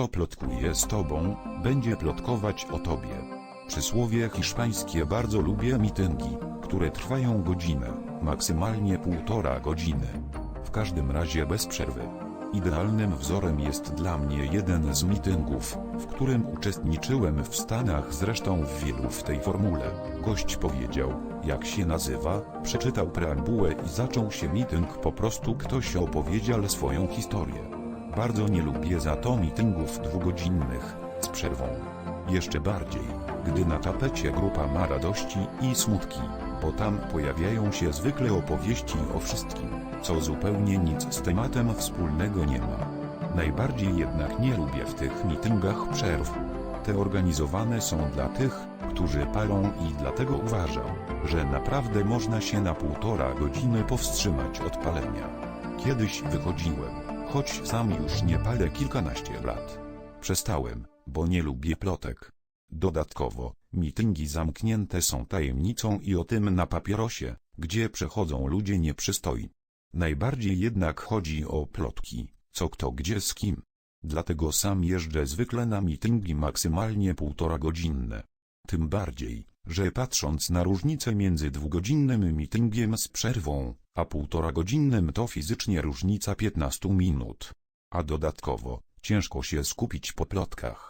kto plotkuje z tobą, będzie plotkować o tobie. Przysłowie hiszpańskie bardzo lubię mityngi, które trwają godzinę, maksymalnie półtora godziny. W każdym razie bez przerwy. Idealnym wzorem jest dla mnie jeden z mityngów, w którym uczestniczyłem w Stanach zresztą w wielu w tej formule. Gość powiedział, jak się nazywa, przeczytał preambułę i zaczął się mityng po prostu ktoś opowiedział swoją historię. Bardzo nie lubię za to mityngów dwugodzinnych, z przerwą. Jeszcze bardziej, gdy na tapecie grupa ma radości i smutki, bo tam pojawiają się zwykle opowieści o wszystkim, co zupełnie nic z tematem wspólnego nie ma. Najbardziej jednak nie lubię w tych mityngach przerw. Te organizowane są dla tych, którzy palą i dlatego uważam, że naprawdę można się na półtora godziny powstrzymać od palenia. Kiedyś wychodziłem, choć sam już nie palę kilkanaście lat. Przestałem, bo nie lubię plotek. Dodatkowo, mityngi zamknięte są tajemnicą i o tym na papierosie, gdzie przechodzą ludzie nieprzystoi. Najbardziej jednak chodzi o plotki, co kto gdzie z kim. Dlatego sam jeżdżę zwykle na mityngi maksymalnie półtora godzinne. Tym bardziej, że patrząc na różnicę między dwugodzinnym mityngiem z przerwą, a półtora godzinnym to fizycznie różnica 15 minut. A dodatkowo, ciężko się skupić po plotkach.